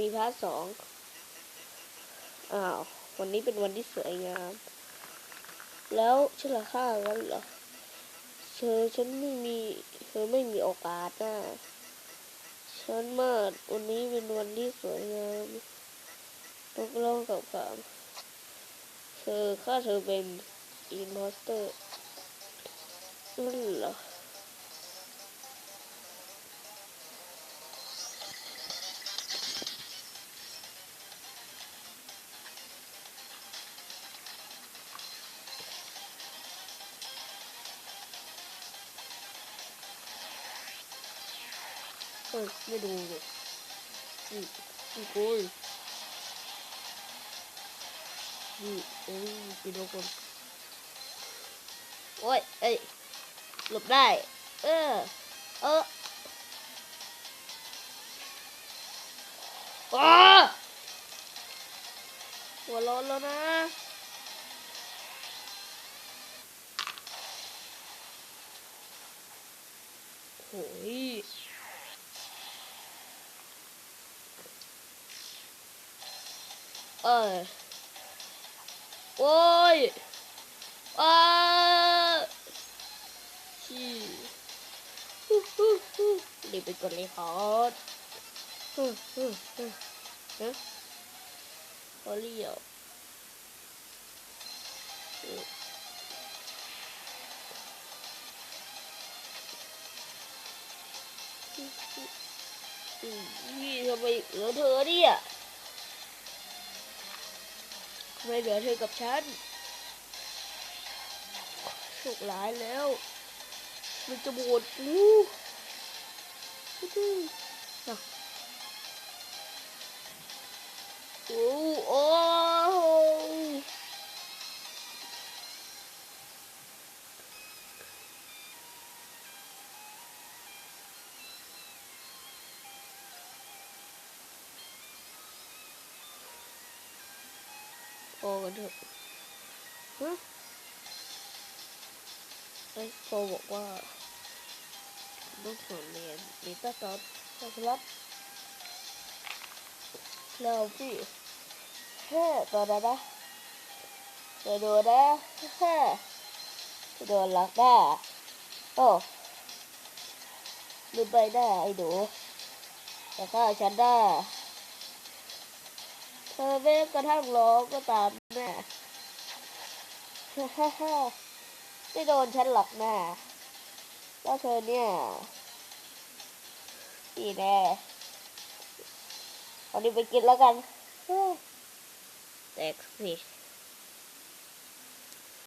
มีพาร์ทสองอ้าว วันนี้เป็นวันที่สวยงาม แล้วฉันละฆ่างั้นเหรอ เธอฉันไม่มี เธอไม่มีโอกาสนะฉันมาวันนี้เป็นวันที่สวยงามนกร้องกับขามเธอฆ่าเธอเป็นอินพอสเตอร์นั่นเหรอ เฮ้ยไม่ดูเลยนี่นี่คุยนี่โอ้ยกินทุกคนโอ้ยเอ้ยหลบได้ เออ เอออ้าหัวร้อนแล้วนะโอ้ย เออโอ้ยอ้าชี่ฮู้ฮู้ฮู้รีบไปกดเลยคอร์ดฮู้ฮู้ฮู้ฮะโอเลียวอืมอืมนี่ทำไมเหลือเธอเนี่ย ไม่เหลือเธอกับฉันสุกหลายแล้ว มันจะบวชกูอะ กันเถอะฮะไอ้โฟบอกว่าลูกสวนเรียนมีตาตอดตาสลัดแล้วพี่แค่ตัวนั้นนะจะดูนะแค่จะโดนหลักหน้าโอ้ลืมไปหน้าไอ้หนูแต่ข้าฉันได้ เธอแม้กระทั่งร้องก็ตามแม่ฮ่าฮ่าไม่โดนฉันหรอกนะแล้วเธอเนี่ยดีแน่เอานี้ไปกินแล้วกันเฮ้ยแตกสิ